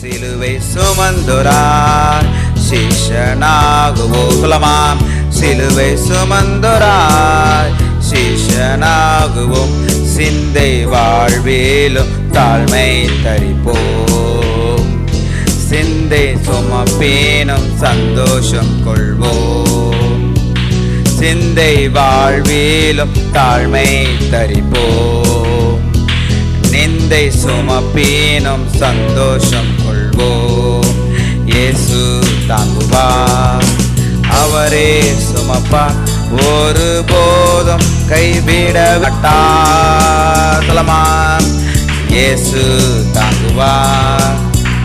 சிலுவை சுமந்துரார் சிஷனாகுவோ சொல்லமாம் சிலுவை சுமந்துரார் சிஷனாகுவோம் சிந்தை வாழ்விலும் தாழ்மை தரிப்போம். சிந்தை சுமப்பேனும் சந்தோஷம் கொள்வோம். சிந்தை வாழ்விலும் தாழ்மை தரிப்போம். நிந்தை சுமப்பீனும் சந்தோஷம் கொள்வோம் இயேசு தாங்குவார். அவரே சுமப்பா. ஒரு போதும் கைவிட மாட்டார் இயேசு தாங்குவார்.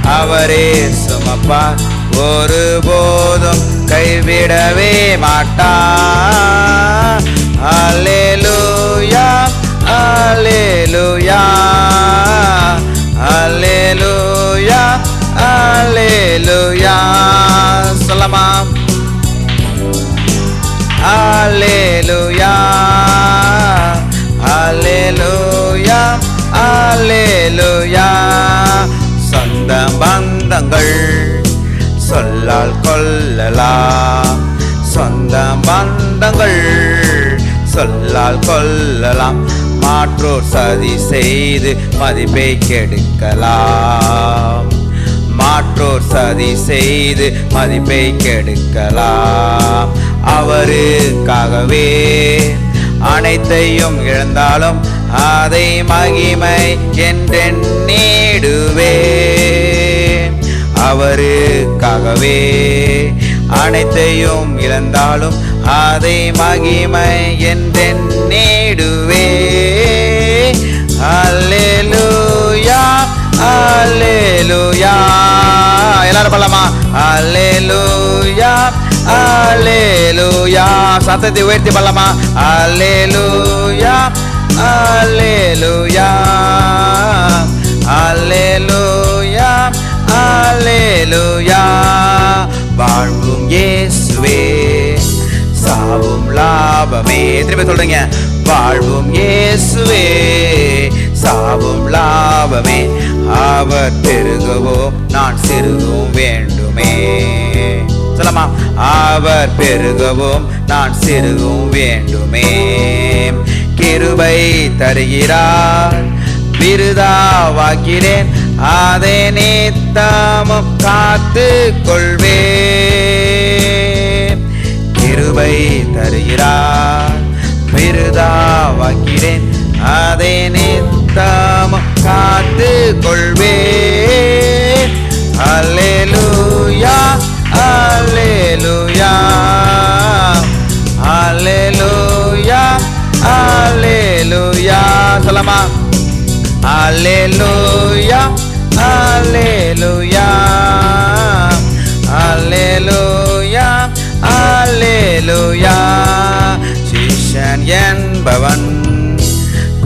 அவரே சுமப்பா. ஒரு போதும் கைவிடவே மாட்டா அலே லூயா அலே சொல்லமா அல்லேலூயா அல்லேலூயா அல்லேலூயா சொந்த பந்தங்கள் சொல்லால் கொல்லலா சொந்த பந்தங்கள் சொல்லால் கொல்லலாம். மாற்றோர் சதி செய்து மதிப்பை கெடுக்கலாம். மற்றோர் சதி செய்து மதிப்பை கெடுக்கலாம். அவருக்காகவே அனைத்தையும் இழந்தாலும் அதை மகிமை என்றெண்ணிடுவே அவருக்காகவே அனைத்தையும் இழந்தாலும் அதை மகிமை என்றெண்ணிடுவே அல்லேலூயா அல்லேலூயா எல்லாரும் பண்ணலாமா அல்லேலூயா அல்லேலூயா சத்தத்தை உயர்த்தி பண்ணலாமா அல்லேலூயா அல்லேலூயா அல்லேலூயா அல்லேலூயா வாழ்வும் இயேசுவே சாவும் லாபமே. திரும்ப சொல்றீங்க? வாழ்வும் இயேசுவே சாவும் லாபமே. அவர் பெருகவும் நான் சிறுகவும் வேண்டுமே. சொல்லமா அவர் பெருகவும் நான் சிறுகவும் வேண்டுமே. கிருபை தருகிறார் விருதாவாக்கிறேன் அதை நித்தமும் காத்து கொள்வே கிருபை தருகிறார் விருதாவாக்கிறேன் காத்து கொள்வே அலேலுயா அலேலுயா அலேலுயா அல்லேலூயா. சொல்லமா அலேலுயா அலேலுயா அலேலுயா அலேலுயா சிஷன் என்பவன்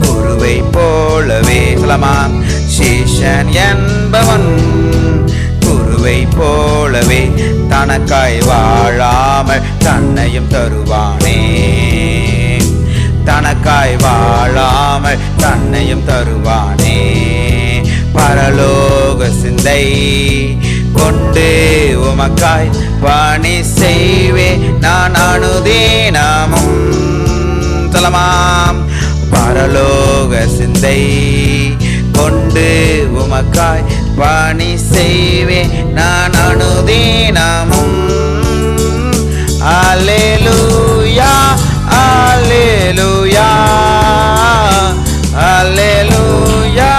குருவை போலவே சொல்லமா? சீஷன் என்பவன் குருவை போலவே தனக்காய் வாழாமல் தன்னையும் தருவானே. தனக்காய் வாழாமல் தன்னையும் தருவானே. பரலோக சிந்தை கொண்டு உமக்காய் பணி செய்வே. நான் அனுதீனமும் சொல்லமாம் பரலோ சிந்தை கொண்டு உமக்காய் பணி செய்வே நான் அனுதீனமும் அல்லேலூயா அல்லேலூயா அல்லேலூயா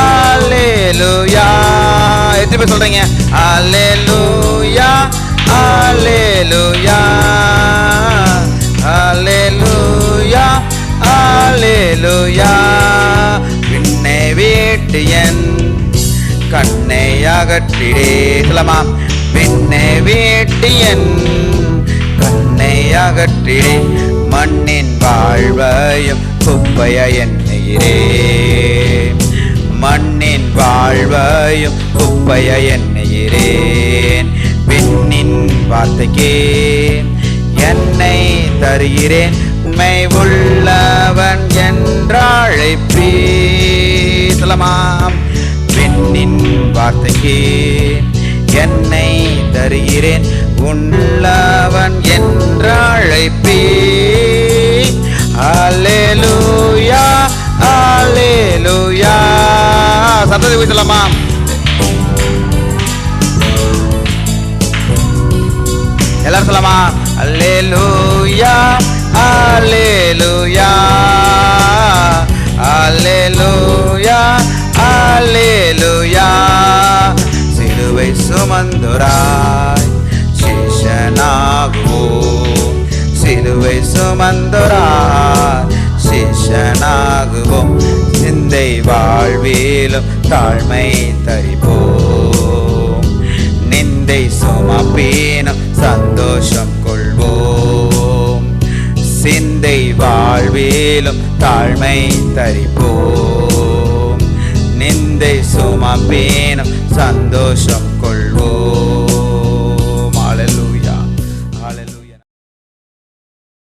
அல்லேலூயா. எத்தனை பேர் சொல்றீங்க? அல்லேலூயா அல்லேலூயா அல்லேலூயா அல்லேலூயா. கண்ணை அகற்றிடே சொல்லமாம் பின்னே வேட்டியன் என் கண்ணை அகற்றிடே. மண்ணின் வாழ்வையும் குப்பைய எண்ணுகிறே. மண்ணின் வாழ்வையும் குப்பைய எண்ணுகிறேன். பெண்ணின் வார்த்தைக்கே என்னை தருகிறேன். உண்மை உள்ளவன் என்றழைப்பீ சொல்லமாம் பெண்ணின் வார்த்தைக்கு என்னை தருகிறேன். உள்ளவன் என்றழைப்பே. அல்லேலூயா அல்லேலூயா சத்தத்தை வீசலாமா எல்லாரும் சொல்லலாமா? அல்லேலூயா அல்லேலூயா அல்லேலூயா அல்லேலுயா சிலுவை சுமந்துராய் சிஷனாகோ சிலுவை சுமந்துராய் சிஷனாகுவோம் சிந்தை வாழ்விலும் தாழ்மை தரிப்போம் நிந்தை சுமப்பீனும் சந்தோஷம் கொள்வோம் சிந்தை வாழ்விலும் தாழ்மை தரிப்போம் நிந்தை சுமப்பீனும் சந்தோஷம்